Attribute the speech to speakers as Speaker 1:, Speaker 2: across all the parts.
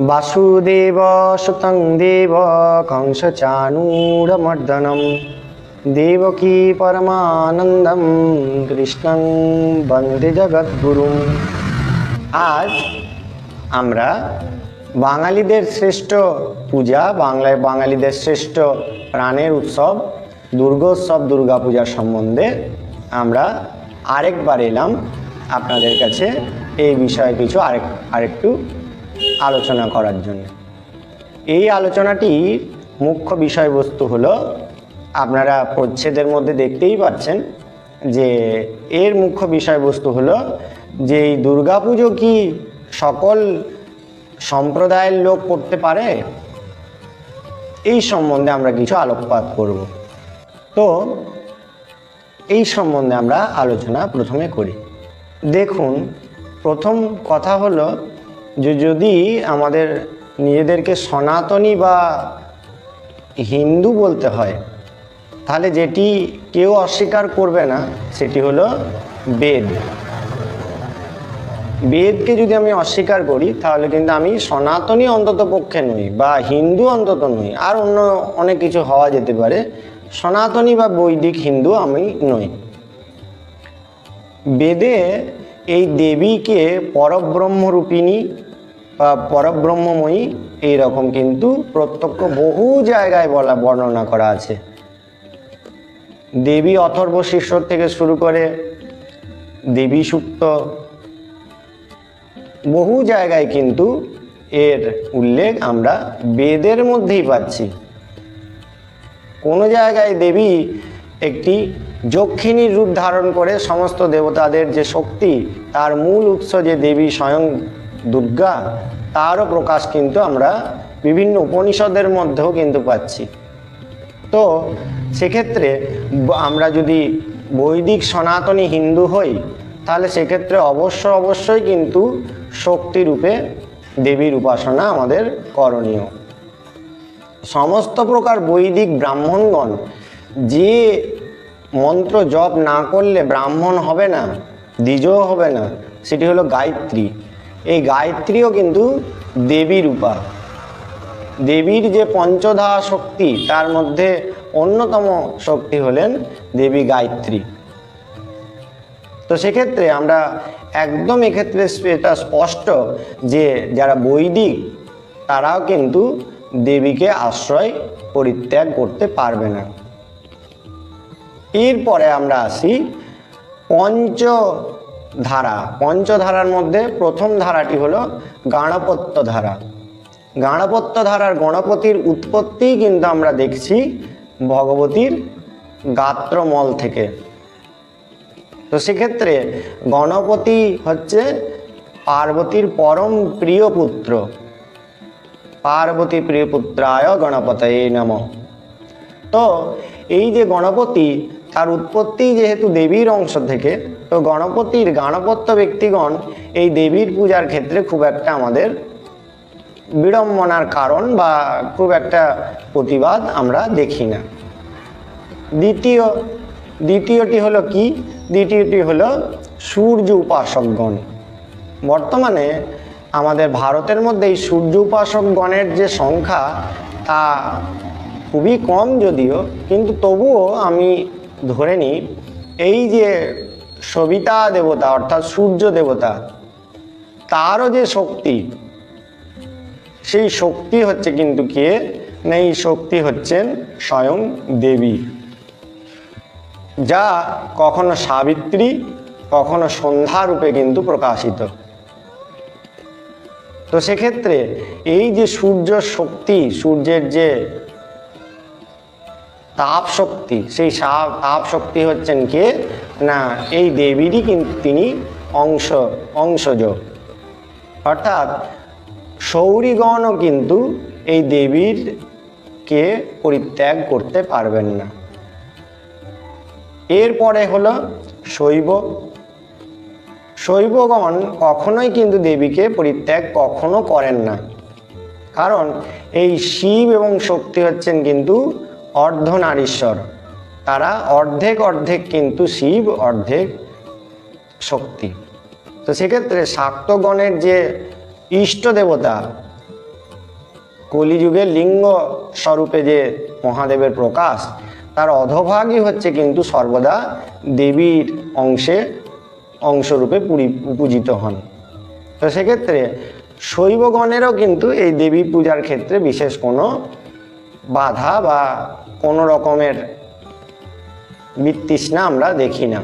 Speaker 1: বাসুদেব সুতং দেব কংস কংসচাণূরমর্দনম দেবকী পরমানন্দম কৃষ্ণং বন্দে জগদ্গুরুম আজ আমরা বাঙালিদের শ্রেষ্ঠ পূজা, বাংলায় বাঙালিদের শ্রেষ্ঠ প্রাণের উৎসব, দুর্গোৎসব, দুর্গাপূজা সম্বন্ধে আমরা আরেকবার এলাম। আপনাদের কাছে এই বিষয়ে কিছু আরেক, আরেকটু আলোচনা করার জন্য। এই আলোচনাটির মুখ্য বিষয়বস্তু হলো, আপনারা প্রচ্ছেদের মধ্যে দেখতেই পাচ্ছেন যে এর মুখ্য বিষয়বস্তু হলো যে এই দুর্গাপুজো কি সকল সম্প্রদায়ের লোক করতে পারে? এই সম্বন্ধে আমরা কিছু আলোকপাত করব। তো, এই সম্বন্ধে আমরা আলোচনা প্রথমে করি। দেখুন, প্রথম কথা হলো যে যদি আমাদের নিজেদেরকে সনাতনী বা হিন্দু বলতে হয়, তাহলে যেটি কেউ অস্বীকার করবে না, সেটি হলো বেদ। বেদকে যদি আমি অস্বীকার করি, তাহলে কিন্তু আমি সনাতনী অন্তত পক্ষে নই বা হিন্দু অন্তত নই, আর অন্য অনেক কিছু হওয়া যেতে পারে। সনাতনী বা বৈদিক হিন্দু আমি নই। বেদে এই দেবীকে পরব্রহ্মরূপিণী পরব্রহ্মময়ী এইরকম কিন্তু প্রত্যক্ষ বহু জায়গায় বলা, বর্ণনা করা আছে। দেবী অথর্ব শিষ্যর থেকে শুরু করে দেবী সুক্ত বহু জায়গায় কিন্তু এর উল্লেখ আমরা বেদের মধ্যেই পাচ্ছি। কোনো জায়গায় দেবী একটি যক্ষিণীর রূপ ধারণ করে সমস্ত দেবতাদের যে শক্তি, তার মূল উৎস যে দেবী স্বয়ং দুর্গা, তারও প্রকাশ কিন্তু আমরা বিভিন্ন উপনিষদের মধ্যেও কিন্তু পাচ্ছি। তো সেক্ষেত্রে আমরা যদি বৈদিক সনাতনী হিন্দু হই, তাহলে সেক্ষেত্রে অবশ্য অবশ্যই কিন্তু শক্তিরূপে দেবীর উপাসনা আমাদের করণীয়। সমস্ত প্রকার বৈদিক ব্রাহ্মণগণ যে মন্ত্র জপ না করলে ব্রাহ্মণ হবে না, দ্বিজও হবে না, সেটি হলো গায়ত্রী। গায়ত্রীও কিন্তু দেবী রূপা। দেবীর যে পঞ্চধা শক্তি, তার মধ্যে অন্যতম শক্তি হলেন দেবী গায়ত্রী। তো সেক্ষেত্রে আমরা একদম এক্ষেত্রে এটা স্পষ্ট যে যারা বৈদিক, তারাও কিন্তু দেবীকে আশ্রয় পরিত্যাগ করতে পারবে না। এরপরে আমরা আসি পঞ্চ ধারা, পঞ্চধারার মধ্যে প্রথম ধারাটি হলো গাণপত্য ধারা গাণপত্য ধারার গণপতির উৎপত্তি কিন্তু আমরা দেখছি ভগবতীর গাত্রমল থেকে। তো সেক্ষেত্রে গণপতি হচ্ছে পার্বতীর পরম প্রিয় পুত্র। পার্বতী প্রিয় পুত্রায় গণপতয়ে নম। তো এই যে গণপতি, তার উৎপত্তি যেহেতু দেবীর অংশ থেকে, তো গণপতির গাণপত্য ব্যক্তিগণ এই দেবীর পূজার ক্ষেত্রে খুব একটা আমাদের বিড়ম্বনার কারণ বা খুব একটা প্রতিবাদ আমরা দেখি না। দ্বিতীয়, দ্বিতীয়টি হলো কি? দ্বিতীয়টি হলো সূর্য উপাসকগণ। বর্তমানে আমাদের ভারতের মধ্যে এই সূর্য উপাসকগণের যে সংখ্যা, তা খুবই কম যদিও, কিন্তু তবুও আমি ধরে নিই, এই যে সবিতা দেবতা অর্থাৎ সূর্য দেবতা, তারও যে শক্তি, সেই শক্তি হচ্ছে কিন্তু কে? না, এই শক্তি হচ্ছেন স্বয়ং দেবী, যা কখনো সাবিত্রী, কখনো সন্ধ্যা রূপে কিন্তু প্রকাশিত। তো সেক্ষেত্রে এই যে সূর্য শক্তি, সূর্যের যে তাপ শক্তি সেই তাপ শক্তি হচ্ছেন কে? না, এই দেবীরই কিন্তু তিনি অংশ, অংশজ। অর্থাৎ সৌরীগণও কিন্তু এই দেবীর কে পরিত্যাগ করতে পারবেন না। এরপরে হলো শৈব। শৈবগণ কখনোই কিন্তু দেবীকে পরিত্যাগ কখনো করেন না। কারণ এই শিব এবং শক্তি হচ্ছেন কিন্তু অর্ধনারীশ্বর তারা অর্ধেক অর্ধেক কিন্তু শিব, অর্ধেক শক্তি। তো সেক্ষেত্রে শাক্তগণের যে ইষ্ট দেবতা কলিযুগে লিঙ্গ স্বরূপে যে মহাদেবের প্রকাশ, তার অধভাগই হচ্ছে কিন্তু সর্বদা দেবীর অংশে অংশরূপে পূজিত হন। তো সেক্ষেত্রে শৈবগণেরও কিন্তু এই দেবী পূজার ক্ষেত্রে বিশেষ কোনো বাধা বা কোনো রকমের বিতৃষ্ণা আমরা দেখি না।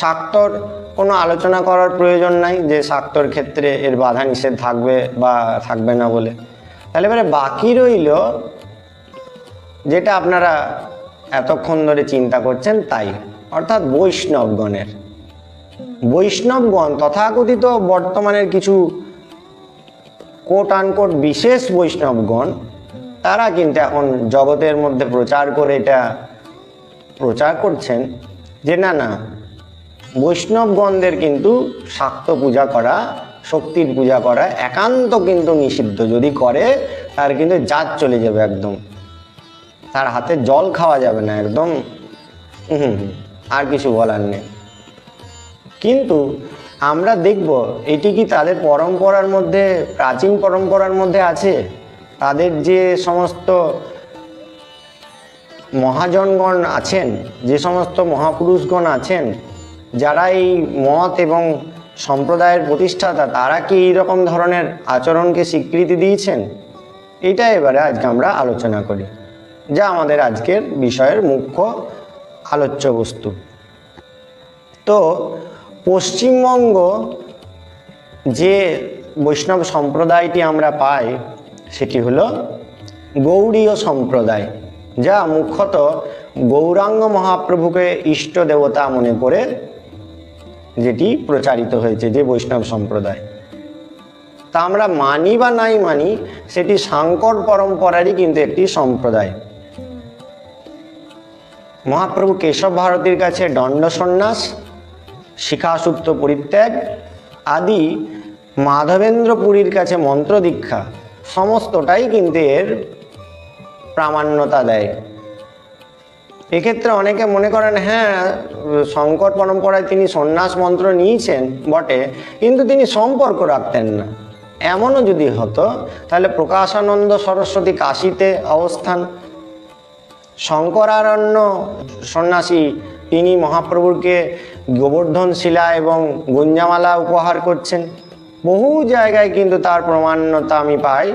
Speaker 1: শাক্তর কোনো আলোচনা করার প্রয়োজন নাই যে শাক্তর ক্ষেত্রে এর বাধা নিষেধ থাকবে বা থাকবে না বলে। তাহলে এবারে বাকি রইল, যেটা আপনারা এতক্ষণ ধরে চিন্তা করছেন তাই, অর্থাৎ বৈষ্ণবগণের। বৈষ্ণবগণ তথাকথিত বর্তমানের কিছু কোট আনকোট বিশেষ বৈষ্ণবগণ তারা কিন্তু এখন জগতের মধ্যে প্রচার করে এটা প্রচার করছেন যে না না, বৈষ্ণবগণদের কিন্তু শাক্ত পূজা করা, শক্তির পূজা করা একান্ত কিন্তু নিষিদ্ধ। যদি করে, তার কিন্তু জাত চলে যাবে একদম। তার হাতে জল খাওয়া যাবে না একদম। হুম আর কিছু বলার নেই। কিন্তু আমরা দেখব, এটি কি তাদের পরম্পরার মধ্যে, প্রাচীন পরম্পরার মধ্যে আছে? তাদের যে সমস্ত মহাজনগণ আছেন, যে সমস্ত মহাপুরুষগণ আছেন, যারা এই মত এবং সম্প্রদায়ের প্রতিষ্ঠাতা, তারা কি এই রকম ধরনের আচরণকে স্বীকৃতি দিয়েছেন? এটা এবারে আজকে আমরা আলোচনা করি, যা আমাদের আজকের বিষয়ের মুখ্য আলোচ্য বস্তু। তো, পশ্চিমবঙ্গ যে বৈষ্ণব সম্প্রদায়টি আমরা পাই সেটি হলো গৌড়ীয় সম্প্রদায়, যা মুখ্যত গৌরাঙ্গ মহাপ্রভুকে ইষ্ট দেবতা মনে করে যেটি প্রচারিত হয়েছে, যে বৈষ্ণব সম্প্রদায়। তা আমরা মানি বা নাই মানি, সেটি সাংকর পরম্পরারই কিন্তু একটি সম্প্রদায়। মহাপ্রভু কেশব ভারতীর কাছে দণ্ড সন্ন্যাস শিখাসুপ্ত পরিত্যাগ আদি মাধবেন্দ্র পুরীর কাছে মন্ত্র দীক্ষা। সমস্তটাই কিন্তু এর প্রামাণ্যতা দেয়। এক্ষেত্রে অনেকে মনে করেন হ্যাঁ শঙ্কর পরম্পরায় তিনি সন্ন্যাস মন্ত্র নিয়েছেন বটে, কিন্তু তিনি সম্পর্ক রাখতেন না। এমনও যদি হতো, তাহলে প্রকাশানন্দ সরস্বতী কাশীতে অবস্থান। শঙ্করারণ্য সন্ন্যাসী, তিনি মহাপ্রভুকে গোবর্ধন শিলা এবং গুঞ্জামালা উপহার করছেন। বহু জায়গায় কিন্তু তার প্রমাণ্যতা আমি পাই,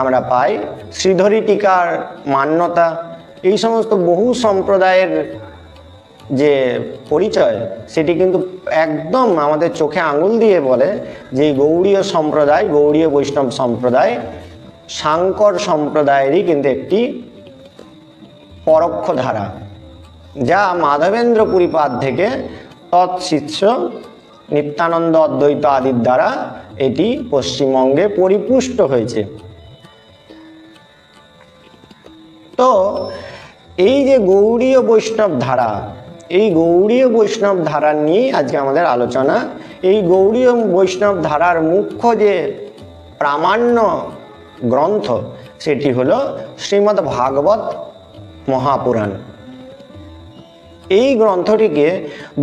Speaker 1: আমরা পাই। শ্রীধরী টিকার মান্যতা, এই সমস্ত বহু সম্প্রদায়ের যে পরিচয়, সেটি কিন্তু একদম আমাদের চোখে আঙুল দিয়ে বলে যে গৌড়ীয় সম্প্রদায়, গৌড়ীয় বৈষ্ণব সম্প্রদায়, সাংকর সম্প্রদায়েরই কিন্তু একটি পরোক্ষ ধারা, যা মাধবেন্দ্র পুরীপাদ থেকে তৎশিষ্য নিত্যানন্দ অদ্বৈত আদির দ্বারা এটি পশ্চিমবঙ্গে পরিপুষ্ট হয়েছে। তো এই যে গৌড়ীয় বৈষ্ণব ধারা, এই গৌড়ীয় বৈষ্ণব ধারা নিয়ে আজকে আমাদের আলোচনা। এই গৌড়ীয় বৈষ্ণব ধারার মুখ্য যে প্রামাণ্য গ্রন্থ, সেটি হলো শ্রীমদ্ ভাগবত মহাপুরাণ। এই গ্রন্থটিকে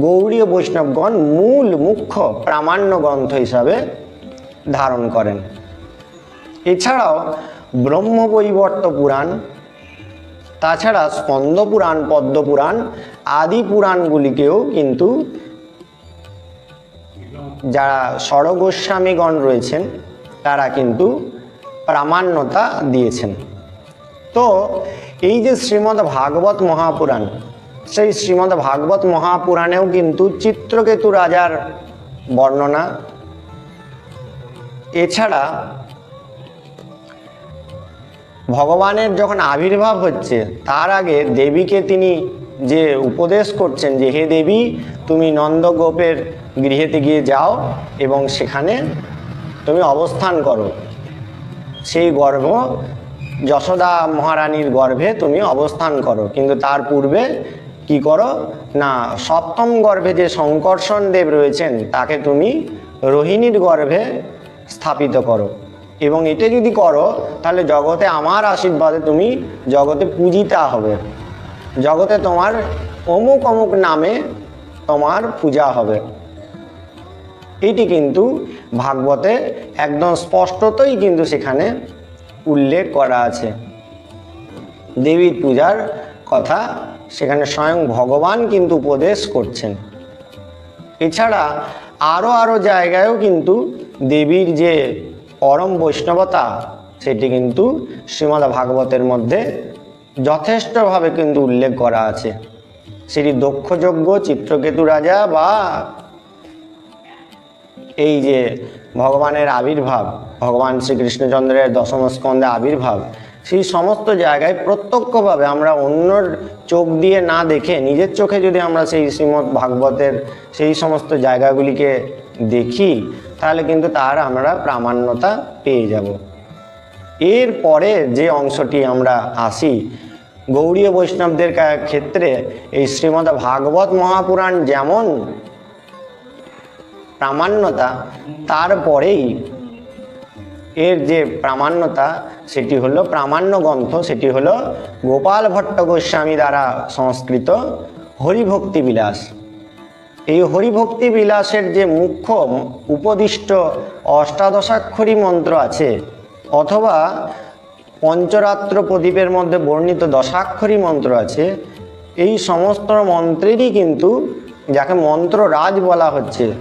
Speaker 1: গৌড়ীয় বৈষ্ণবগণ মূল মুখ্য প্রামাণ্য গ্রন্থ হিসাবে ধারণ করেন। এছাড়াও ব্রহ্মবৈবর্ত পুরাণ, তাছাড়া স্কন্দ পুরাণ পদ্মপুরাণ আদি পুরাণগুলিকেও কিন্তু যারা ষড়গোস্বামীগণ রয়েছেন, তারা কিন্তু প্রামাণ্যতা দিয়েছেন। তো এই যে শ্রীমদ্ ভাগবত মহাপুরাণ সেই শ্রীমদ্ ভাগবত মহাপুরাণেও কিন্তু চিত্রকেতু রাজার বর্ণনা। এছাড়া ভগবানের যখন আবির্ভাব হচ্ছে, তার আগে দেবীকে তিনি যে উপদেশ করছেন যে, হে দেবী, তুমি নন্দগোপের গৃহেতে গিয়ে যাও এবং সেখানে তুমি অবস্থান করো। সেই গর্ভ যশোদা মহারানীর গর্ভে তুমি অবস্থান করো। কিন্তু তার পূর্বে কি করো? না, সপ্তম গর্ভে যে শঙ্কর্ষণ দেব রয়েছেন, তাকে তুমি রোহিণীর গর্ভে স্থাপিত করো। এবং এটা যদি করো, তাহলে জগতে আমার আশীর্বাদে তুমি জগতে পূজিতা হবে। জগতে তোমার অমুক অমুক নামে তোমার পূজা হবে। এটি কিন্তু ভাগবতে একদম স্পষ্টতই কিন্তু সেখানে উল্লেখ করা আছে। দেবীর পূজার কথা সেখানে স্বয়ং ভগবান কিন্তু উপদেশ করছেন। এছাড়া আরও আরও জায়গায়ও কিন্তু দেবীর যে পরম বৈষ্ণবতা, সেটি কিন্তু শ্রীমদ্ ভাগবতের মধ্যে যথেষ্টভাবে কিন্তু উল্লেখ করা আছে। সেটি দক্ষযজ্ঞ, চিত্রকেতু রাজা বা এই যে ভগবানের আবির্ভাব, ভগবান শ্রীকৃষ্ণচন্দ্রের দশম স্কন্ধে আবির্ভাব সেই সমস্ত জায়গায় প্রত্যক্ষভাবে আমরা অন্যর চোখ দিয়ে না দেখে, নিজের চোখে যদি আমরা সেই শ্রীমৎ ভাগবতের সেই সমস্ত জায়গাগুলিকে দেখি, তাহলে কিন্তু তার আমরা প্রামাণ্যতা পেয়ে যাব। এরপরে যে অংশটি আমরা আসি গৌড়ীয় বৈষ্ণবদের ক্ষেত্রে এই শ্রীমদ্ ভাগবত মহাপুরাণ যেমন প্রামাণ্যতা, তারপরেই এর যে প্রামাণ্যতা, সেটি হলো প্রামাণ্য গ্রন্থ, সেটি হলো গোপাল ভট্ট গোস্বামী দ্বারা সংস্কৃত হরিভক্তি বিলাস। এই হরিভক্তি বিলাসের যে মুখ্য উপদিষ্ট অষ্টাদশাক্ষরী মন্ত্র আছে, অথবা পঞ্চরাত্র প্রদীপের মধ্যে বর্ণিত দশাক্ষরী মন্ত্র আছে, এই সমস্ত মন্ত্রেরই কিন্তু, যাকে মন্ত্র রাজ বলা হচ্ছে,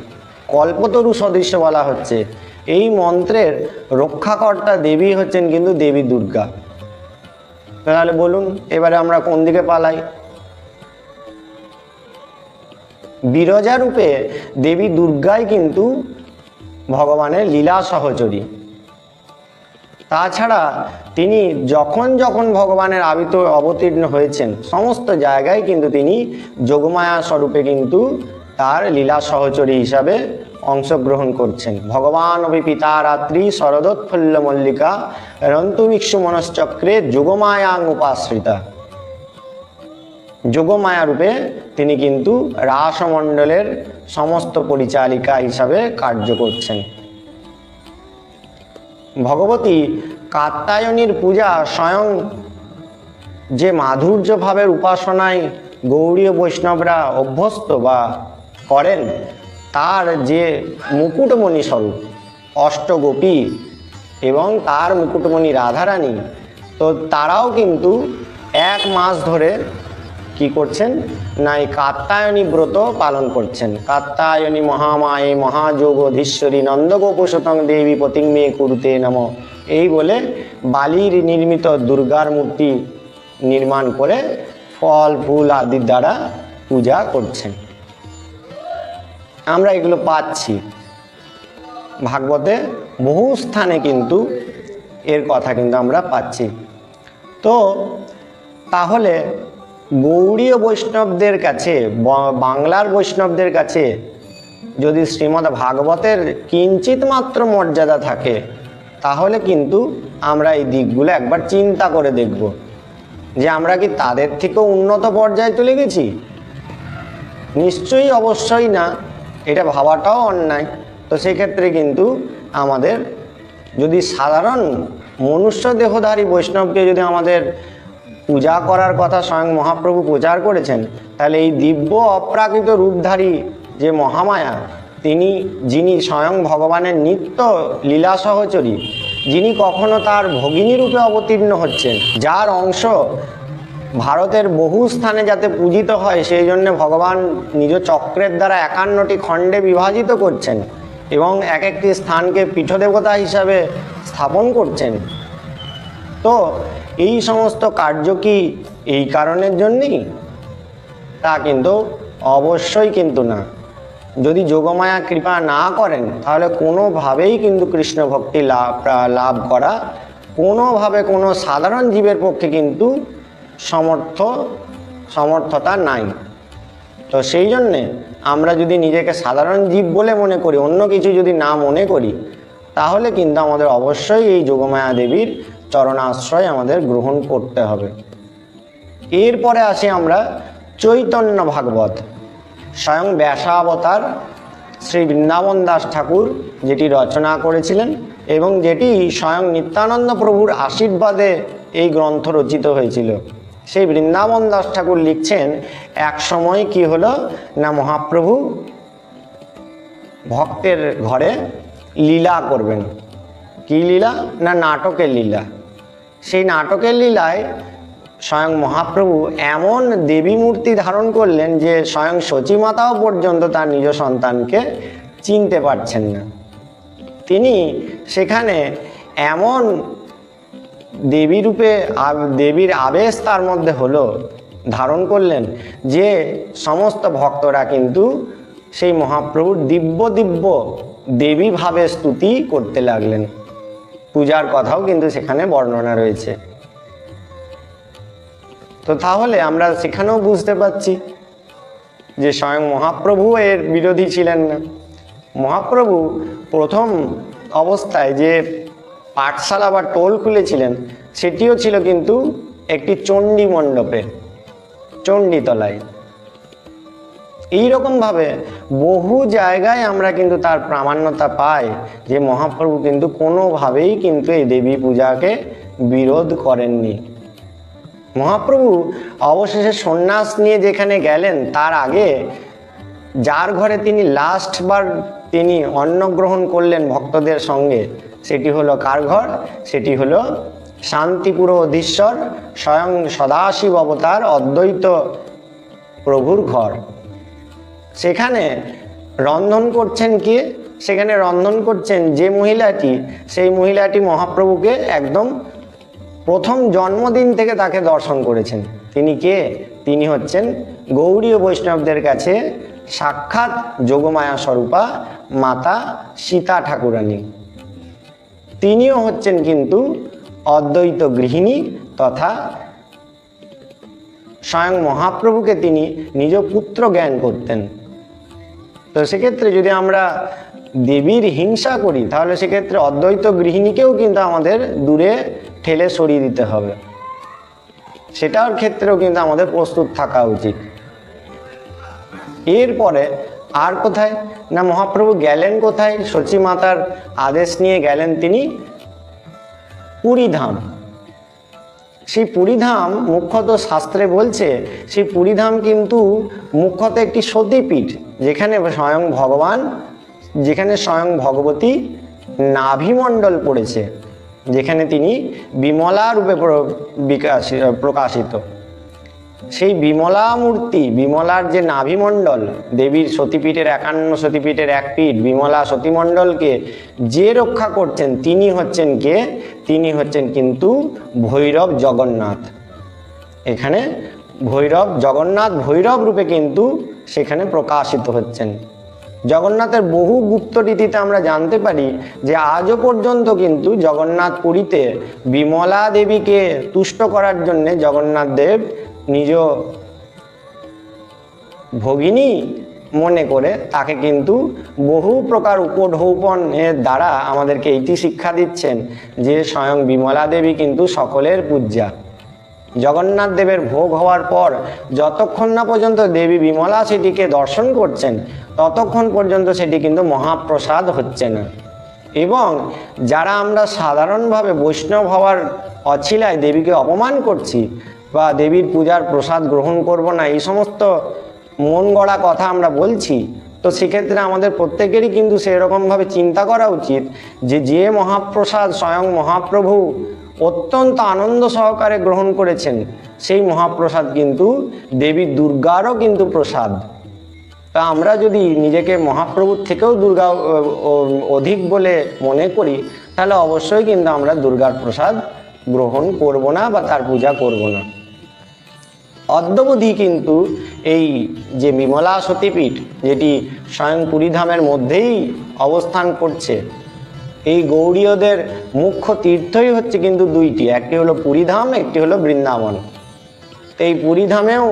Speaker 1: কল্পতরু সদৃশ্য বলা হচ্ছে এই মন্ত্রের রক্ষাকর্তা দেবী হচ্ছেন কিন্তু দেবী দুর্গা। তাহলে বলুন, এবারে আমরা কোন দিকে পালাই? বিরজা রূপে দেবী দুর্গাই কিন্তু ভগবানের লীলা সহচরী। তাছাড়া তিনি যখন যখন ভগবানের আবিত অবতীর্ণ হয়েছেন, সমস্ত জায়গায় কিন্তু তিনি যোগমায়া স্বরূপে কিন্তু তার লীলা সহচরী হিসাবে অংশগ্রহণ করছেন। ভগবান অভি পিতা রাত্রি শরদোৎফুল্ল মল্লিকা রন্তুমিক্ষু মনশ্চক্রে যোগমায়াং উপাশ্রিতা। যোগমায়া রূপে তিনি কিন্তু রাসমণ্ডলের সমস্ত পরিচালিকা হিসাবে কার্য করছেন। ভগবতী কাত্তায়নীর পূজা স্বয়ং যে মাধুর্য ভাবের উপাসনায় গৌড়ীয় বৈষ্ণবরা অভ্যস্ত বা করেন তার যে মুকুটমণি স্বরূপ, অষ্টগোপী এবং তার মুকুটমণি রাধারানী, তো তারাও কিন্তু এক মাস ধরে কি করছেন? না এই কাত্তায়নী ব্রত পালন করছেন। কাত্তায়নী মহামায়ে মহাযোগধীশ্বরী নন্দগোপসতং দেবী পতিং মে কুরুতে নম। এই বলে বালির নির্মিত দুর্গার মূর্তি নির্মাণ করে ফল, ফুল আদির দ্বারা পূজা করছেন। আমরা এগুলো পাচ্ছি। ভাগবতে বহু স্থানে কিন্তু এর কথা কিন্তু আমরা পাচ্ছি। তো তাহলে গৌড়ীয় বৈষ্ণবদের কাছে বাংলার বৈষ্ণবদের কাছে যদি শ্রীমদ্ ভাগবতের কিঞ্চিত মাত্র মর্যাদা থাকে, তাহলে কিন্তু আমরা এই দিকগুলো একবার চিন্তা করে দেখব যে আমরা কি তাদের থেকেও উন্নত পর্যায়ে চলে গেছি? নিশ্চয়ই অবশ্যই না। এটা ভাবাটাও অন্যায়। তো সেক্ষেত্রে কিন্তু আমাদের যদি সাধারণ মনুষ্য দেহধারী বৈষ্ণবকে যদি আমাদের পূজা করার কথা স্বয়ং মহাপ্রভু প্রচার করেছেন, তাহলে এই দিব্য অপ্রাকৃত রূপধারী যে মহামায়া, তিনি যিনি স্বয়ং ভগবানের নিত্য লীলা সহচরী, যিনি কখনো তার ভগিনী রূপে অবতীর্ণ হচ্ছেন, যার অংশ ভারতের বহু স্থানে যাতে পূজিত হয়, সেই জন্য ভগবান নিজ চক্রের দ্বারা একান্নটি খণ্ডে বিভাজিত করছেন এবং এক একটি স্থানকে পীঠদেবতা হিসাবে স্থাপন করছেন। তো এই সমস্ত কার্য কি এই কারণের জন্যই? তা কিন্তু অবশ্যই কিন্তু না। যদি যোগমায়া কৃপা না করেন, তাহলে কোনোভাবেই কিন্তু কৃষ্ণ ভক্তি লাভ লাভ করা, কোনোভাবে কোনো সাধারণ জীবের পক্ষে কিন্তু সমর্থ সমর্থতা নাই। তো সেই জন্যে আমরা যদি নিজেকে সাধারণ জীব বলে মনে করি, অন্য কিছু যদি না মনে করি, তাহলে কিন্তু আমাদের অবশ্যই এই যোগমায়া দেবীর চরণাশ্রয় আমাদের গ্রহণ করতে হবে। এরপরে আসি আমরা চৈতন্য ভাগবত। স্বয়ং ব্যাসাবতার শ্রী বৃন্দাবন দাস ঠাকুর যেটি রচনা করেছিলেন এবং যেটি স্বয়ং নিত্যানন্দ প্রভুর আশীর্বাদে এই গ্রন্থ রচিত হয়েছিল। সেই বৃন্দাবন দাস ঠাকুর লিখছেন, এক সময় কি হলো না মহাপ্রভু ভক্তের ঘরে লীলা করবেন? কি লীলা না নাটকের লীলা? সেই নাটকের লীলায় স্বয়ং মহাপ্রভু এমন দেবী মূর্তি ধারণ করলেন যে স্বয়ং সচিমাতাও পর্যন্ত তার নিজ সন্তানকে চিনতে পারছেন না। তিনি সেখানে এমন দেবী রূপে দেবীর আবেশ তার মধ্যে হলো, ধারণ করলেন যে সমস্ত ভক্তরা কিন্তু সেই মহাপ্রভুর দিব্য দিব্য দেবী ভাবে স্তুতি করতে লাগলেন। পূজার কথাও কিন্তু সেখানে বর্ণনা রয়েছে। তো তাহলে আমরা সেখানেও বুঝতে পারছি যে স্বয়ং মহাপ্রভু এর বিরোধী ছিলেন না। মহাপ্রভু প্রথম অবস্থায় যে পাঠশালা বা টোল খুলেছিলেন, সেটিও ছিল কিন্তু একটি চণ্ডী মণ্ডপে, চণ্ডীতলায়। এইরকমভাবে বহু জায়গায় আমরা কিন্তু তার প্রামাণ্যতা পাই যে মহাপ্রভু কিন্তু কোনোভাবেই কিন্তু এই দেবী পূজাকে বিরোধ করেননি। মহাপ্রভু অবশেষে সন্ন্যাস নিয়ে যেখানে গেলেন, তার আগে যার ঘরে তিনি লাস্ট বার তিনি অন্ন গ্রহণ করলেন ভক্তদের সঙ্গে সেটি হলো কার ঘর সেটি হলো শান্তিপুর অধীশ্বর, স্বয়ং সদাশিব অবতার অদ্বৈত প্রভুর ঘর। সেখানে রন্ধন করছেন কে? সেখানে রন্ধন করছেন যে মহিলাটি, সেই মহিলাটি মহাপ্রভুকে একদম প্রথম জন্মদিন থেকে তাকে দর্শন করেছেন। তিনি কে? তিনি হচ্ছেন গৌরীয় বৈষ্ণবদের কাছে সাক্ষাৎ যোগমায়া স্বরূপা মাতা সীতা ঠাকুরানী। তিনিও হচ্ছেন কিন্তু অদ্বৈত গৃহিণী তথা স্বয়ং মহাপ্রভুকে তিনি নিজ পুত্র জ্ঞান করতেন। তো সেক্ষেত্রে যদি আমরা দেবীর হিংসা করি, তাহলে সেক্ষেত্রে অদ্বৈত গৃহিণীকেও কিন্তু আমাদের দূরে ঠেলে সরিয়ে দিতে হবে। সেটার ক্ষেত্রেও কিন্তু আমাদের প্রস্তুত থাকা উচিত। এরপরে আর কোথায়? না মহাপ্রভু গেলেন কোথায়? সচী মাতার আদেশ নিয়ে গেলেন তিনি পুরীধাম। সেই পুরীধাম মুখ্যত শাস্ত্রে বলছে, সেই পুরীধাম কিন্তু মুখ্যত একটি সতীপীঠ, যেখানে স্বয়ং ভগবান, যেখানে স্বয়ং ভগবতী নাভিমণ্ডল পড়েছে, যেখানে তিনি বিমলা রূপে প্রকাশিত। সেই বিমলা মূর্তি, বিমলার যে নাভিমণ্ডল, দেবীর সতীপীঠের একান্ন সতীপীঠের এক পীঠ, বিমলা সতীমণ্ডলকে যে রক্ষা করছেন তিনি হচ্ছেন কে? তিনি হচ্ছেন কিন্তু ভৈরব জগন্নাথ। এখানে ভৈরব জগন্নাথ ভৈরব রূপে কিন্তু সেখানে প্রকাশিত হচ্ছেন। জগন্নাথের বহু গুপ্ত রীতিতে আমরা জানতে পারি যে আজও পর্যন্ত কিন্তু জগন্নাথ পুরীতে বিমলা দেবীকে তুষ্ট করার জন্যে জগন্নাথ দেব নিজ ভগিনী মনে করে তাকে কিন্তু বহু প্রকার উপঢৌপন এর দ্বারা আমাদেরকে এইটি শিক্ষা দিচ্ছেন যে স্বয়ং বিমলা দেবী কিন্তু সকলের পূজা জগন্নাথ দেবের ভোগ হওয়ার পর যতক্ষণ না পর্যন্ত দেবী বিমলা সেটিকে দর্শন করছেন, ততক্ষণ পর্যন্ত সেটি কিন্তু মহাপ্রসাদ হচ্ছে না। এবং যারা আমরা সাধারণভাবে বৈষ্ণব হওয়ার অছিলায় দেবীকে অপমান করছি বা দেবীর পূজার প্রসাদ গ্রহণ করব না, এই সমস্ত মন গড়া কথা আমরা বলছি, তো সেক্ষেত্রে আমাদের প্রত্যেকেরই কিন্তু সেরকমভাবে চিন্তা করা উচিত যে যে মহাপ্রসাদ স্বয়ং মহাপ্রভু অত্যন্ত আনন্দ সহকারে গ্রহণ করেছেন, সেই মহাপ্রসাদ কিন্তু দেবী দুর্গারও কিন্তু প্রসাদ। তা আমরা যদি নিজেকে মহাপ্রভুর থেকেও দুর্গা অধিক বলে মনে করি, তাহলে অবশ্যই কিন্তু আমরা দুর্গার প্রসাদ গ্রহণ করব না বা তার পূজা করব না। অদ্যবধি কিন্তু এই যে বিমলা সতীপীঠ, যেটি স্বয়ং পুরীধামের মধ্যেই অবস্থান করছে, এই গৌড়ীয়দের মুখ্য তীর্থই হচ্ছে কিন্তু দুইটি। একটি হলো পুরীধাম, একটি হলো বৃন্দাবন। এই পুরীধামেও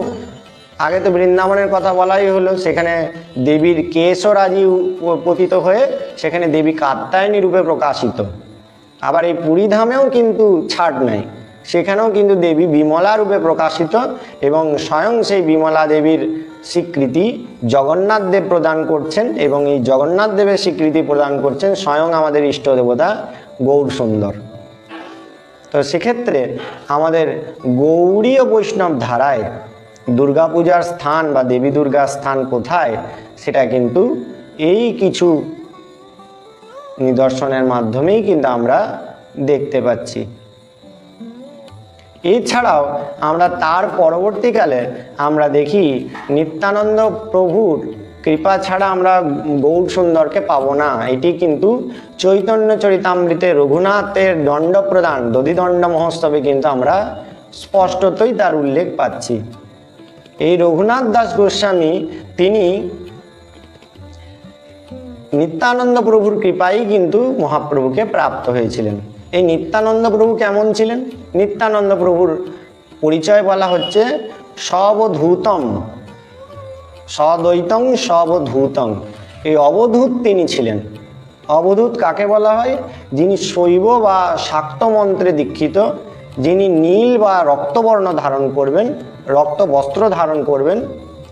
Speaker 1: আগে তো বৃন্দাবনের কথা বলাই হলো, সেখানে দেবীর কেশরাজি পতিত হয়ে সেখানে দেবী কাত্যায়নী রূপে প্রকাশিত। আবার এই পুরীধামেও কিন্তু ছাড় নাই। সেখানেও কিন্তু দেবী বিমলা রূপে প্রকাশিত এবং স্বয়ং সেই বিমলা দেবীর স্বীকৃতি জগন্নাথ দেব প্রদান করছেন এবং এই জগন্নাথ দেবের স্বীকৃতি প্রদান করছেন স্বয়ং আমাদের ইষ্ট দেবতা গৌর সুন্দর। তো সেক্ষেত্রে আমাদের গৌড়ীয় বৈষ্ণব ধারায় দুর্গাপূজার স্থান বা দেবী দুর্গার স্থান কোথায় সেটা কিন্তু এই কিছু নিদর্শনের মাধ্যমেই কিন্তু আমরা দেখতে পাচ্ছি। এছাড়াও আমরা তার পরবর্তীকালে আমরা দেখি নিত্যানন্দ প্রভুর কৃপা ছাড়া আমরা গৌর সুন্দরকে পাবো না। এটি কিন্তু চৈতন্য চরিতামৃতে রঘুনাথের দণ্ড প্রদান দধিদণ্ড মহোৎসবে কিন্তু আমরা স্পষ্টতই তার উল্লেখ পাচ্ছি। এই রঘুনাথ দাস গোস্বামী, তিনি নিত্যানন্দ প্রভুর কৃপাই কিন্তু মহাপ্রভুকে প্রাপ্ত হয়েছিলেন। এই নিত্যানন্দ প্রভু কেমন ছিলেন? নিত্যানন্দ প্রভুর পরিচয় বলা হচ্ছে সবধূতম। সদ্বৈতং সবধূতং। এই অবধূত তিনি ছিলেন। অবধূত কাকে বলা হয়? যিনি শৈব বা শাক্ত মন্ত্রে দীক্ষিত, যিনি নীল বা রক্তবর্ণ ধারণ করবেন, রক্ত বস্ত্র ধারণ করবেন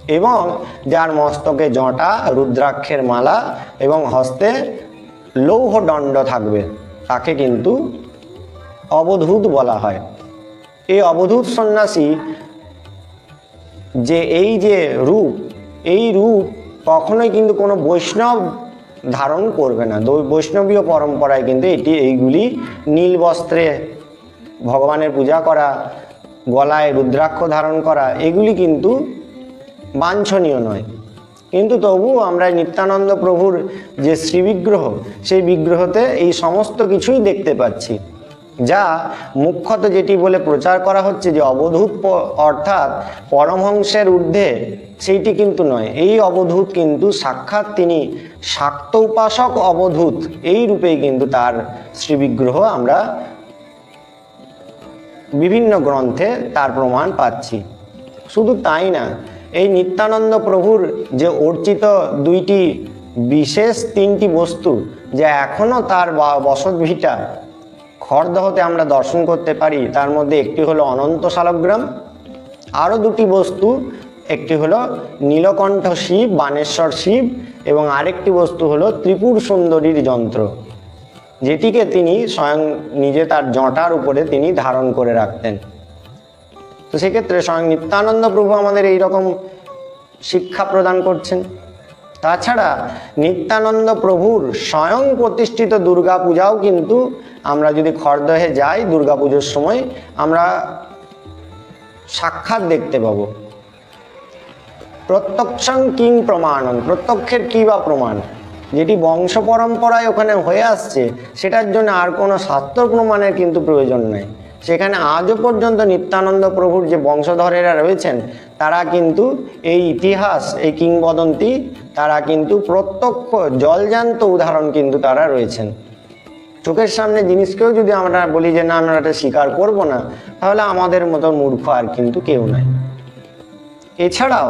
Speaker 1: এবং যার মস্তকে জটা, রুদ্রাক্ষের মালা এবং হস্তে লৌহ দণ্ড থাকবে। তাকে কিন্তু অবধূত বলা হয়। এই অবধূত সন্ন্যাসী যে এই যে রূপ, এই রূপ কখনোই কিন্তু কোনো বৈষ্ণব ধারণ করবে না। বৈষ্ণবীয় পরম্পরায় কিন্তু এটি, এইগুলি নীল বস্ত্রে ভগবানের পূজা করা, গলায় রুদ্রাক্ষ ধারণ করা, এগুলি কিন্তু বাঞ্ছনীয় নয়। কিন্তু তবু আমরা নিত্যানন্দ প্রভুর যে শ্রীবিগ্রহ, সেই বিগ্রহতে এই সমস্ত কিছুই দেখতে পাচ্ছি, যা মুখ্যত যেটি বলে প্রচার করা হচ্ছে যে অবধূত অর্থাৎ পরমহংসের ঊর্ধ্বে, সেইটি কিন্তু নয়। এই অবধূত কিন্তু সাক্ষাৎ তিনি শাক্ত উপাসক অবধূত, এই রূপেই কিন্তু তার শ্রীবিগ্রহ আমরা বিভিন্ন গ্রন্থে তার প্রমাণ পাচ্ছি। শুধু তাই না এই নিত্যানন্দ প্রভুর যে অর্চিত দুইটি বিশেষ তিনটি বস্তু যা এখনও তার বা- বসতভিটা খড়দহতে আমরা দর্শন করতে পারি, তার মধ্যে একটি হলো অনন্ত শালগ্রাম। আরও দুটি বস্তু, একটি হলো নীলকণ্ঠ শিব, বানেশ্বর শিব এবং আরেকটি বস্তু হলো ত্রিপুর সুন্দরীর যন্ত্র, যেটিকে তিনি স্বয়ং নিজে তার জটার উপরে তিনি ধারণ করে রাখতেন। তো সেক্ষেত্রে স্বয়ং নিত্যানন্দ প্রভু আমাদের এই রকম শিক্ষা প্রদান করছেন। তাছাড়া নিত্যানন্দ প্রভুর স্বয়ং প্রতিষ্ঠিত দুর্গা পূজাও কিন্তু আমরা যদি খড়দহে যাই দুর্গা পুজোর সময়, আমরা সাক্ষাৎ দেখতে পাবো। প্রত্যক্ষং কিং প্রমাণন প্রত্যক্ষের কী বা প্রমাণ? যেটি বংশ পরম্পরায় ওখানে হয়ে আসছে, সেটার জন্য আর কোনো শাস্ত্র প্রমাণের কিন্তু প্রয়োজন নেই। সেখানে আজও পর্যন্ত নিত্যানন্দ প্রভুর যে বংশধরেরা রয়েছেন, তারা কিন্তু এই ইতিহাস, এই কিংবদন্তি, তারা কিন্তু প্রত্যক্ষ জলজান্ত উদাহরণ কিন্তু তারা রয়েছেন। চোখের সামনে জিনিসকেও যদি আমরা বলি যে না, আমরা এটা স্বীকার করব না, তাহলে আমাদের মতো মূর্খ আর কিন্তু কেউ নাই। এছাড়াও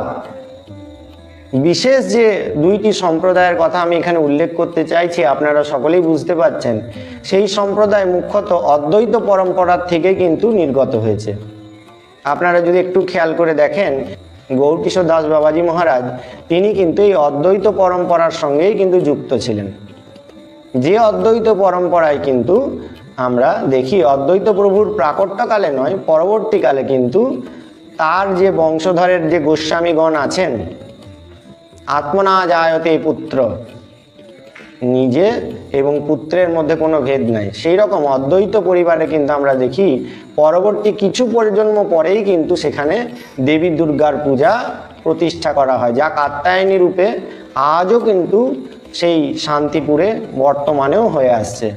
Speaker 1: বিশেষ যে দুইটি সম্প্রদায়ের কথা আমি এখানে উল্লেখ করতে চাইছি, আপনারা সকলেই বুঝতে পারছেন, সেই সম্প্রদায় মুখ্যত অদ্বৈত পরম্পরার থেকে কিন্তু নির্গত হয়েছে। আপনারা যদি একটু খেয়াল করে দেখেন, গৌরকিশোর দাস বাবাজি মহারাজ, তিনি কিন্তু এই অদ্বৈত পরম্পরার সঙ্গেই কিন্তু যুক্ত ছিলেন। যে অদ্বৈত পরম্পরায় কিন্তু আমরা দেখি, অদ্বৈত প্রভুর প্রাকট্যকালে নয়, পরবর্তীকালে কিন্তু তার যে বংশধরের যে গোস্বামীগণ আছেন আত্মনা জায়তে পুত্র। নিজে এবং পুত্রের মধ্যে কোনো ভেদ নাই। সেই রকম অদ্বৈত পরিবারে কিন্তু আমরা দেখি, পরবর্তী কিছু প্রজন্ম পরেই কিন্তু সেখানে দেবী দুর্গার পূজা প্রতিষ্ঠা করা হয়। যা কাত্যায়নী রূপে আজও কিন্তু সেই শান্তিপুরে বর্তমানেও হয়ে আসছে।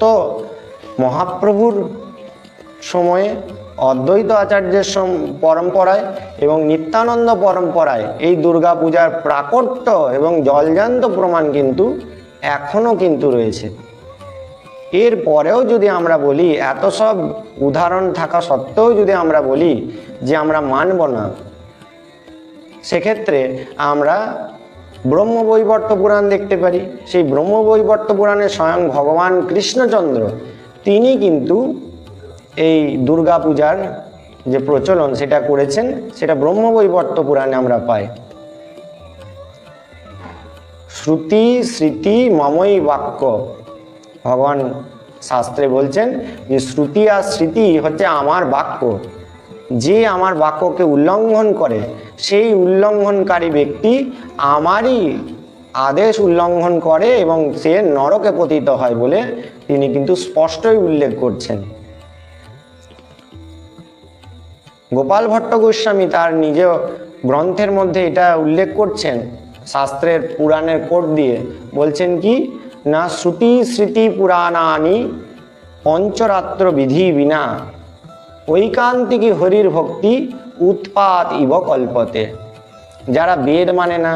Speaker 1: তো মহাপ্রভুর সময়ে অদ্বৈত আচার্যের পরম্পরায় এবং নিত্যানন্দ পরম্পরায় এই দুর্গা পূজার প্রাকট্য এবং জলজান্ত প্রমাণ কিন্তু এখনও কিন্তু রয়েছে। এর পরেও যদি আমরা বলি, এত সব উদাহরণ থাকা সত্ত্বেও যদি আমরা বলি যে আমরা মানব না, সেক্ষেত্রে আমরা ব্রহ্মবৈবর্ত পুরাণ দেখতে পারি। সেই ব্রহ্মবৈবর্ত পুরাণে স্বয়ং ভগবান কৃষ্ণচন্দ্র, তিনি কিন্তু এই দুর্গা পূজার যে প্রচলন সেটা করেছেন, সেটা ব্রহ্মবৈবর্ত পুরাণে আমরা পাই। শ্রুতি, স্মৃতি মমই বাক্য। ভগবান শাস্ত্রে বলছেন যে, শ্রুতি আর স্মৃতি হচ্ছে আমার বাক্য। যে আমার বাক্যকে উল্লঙ্ঘন করে, সেই উল্লঙ্ঘনকারী ব্যক্তি আমারই আদেশ উল্লঙ্ঘন করে এবং সে নরকে পতিত হয় বলে তিনি কিন্তু স্পষ্টই উল্লেখ করছেন। গোপাল ভট্ট গোস্বামী তার নিজ গ্রন্থের মধ্যে এটা উল্লেখ করছেন, শাস্ত্রের পুরাণের কোট দিয়ে। বলছেন কি, না শ্রুতি স্মৃতি পুরাণানি পঞ্চরাত্র বিধি বিনা। ঐকান্তিকী হরির ভক্তি উৎপাত ইব কল্পতে। যারা বেদ মানে না,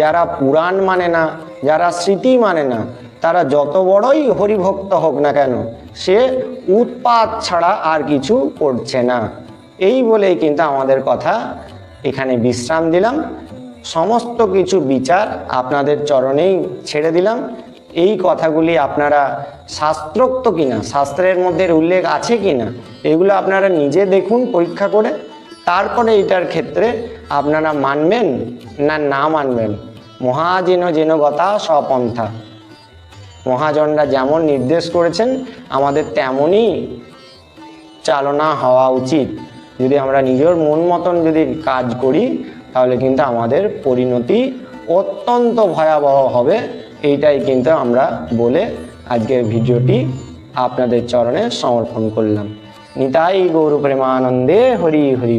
Speaker 1: যারা পুরাণ মানে না, যারা স্মৃতি মানে না, তারা যত বড়ই হরিভক্ত হোক না কেন, সে উৎপাত ছাড়া আর কিছু করছে না। এই বলেই কিন্তু আমাদের কথা এখানে বিশ্রাম দিলাম। সমস্ত কিছু বিচার আপনাদের চরণেই ছেড়ে দিলাম। এই কথাগুলি আপনারা শাস্ত্রোক্ত কিনা, শাস্ত্রের মধ্যে উল্লেখ আছে কিনা, এগুলো আপনারা নিজে দেখুন, পরীক্ষা করে। তারপরে এটার ক্ষেত্রে আপনারা মানবেন না না মানবেন। মহাজেন জেন গতা স্বপন্থা। মহাজনরা যেমন নির্দেশ করেছেন, আমাদের তেমনই চালনা হওয়া উচিত। যদি আমরা নিজের মন মতন যদি কাজ করি, তাহলে কিন্তু আমাদের পরিণতি অত্যন্ত ভয়াবহ হবে। এইটাই কিন্তু আমরা বলে আজকের ভিডিওটি আপনাদের চরণে সমর্পণ করলাম। নিতাই গৌর প্রেমানন্দে হরি হরি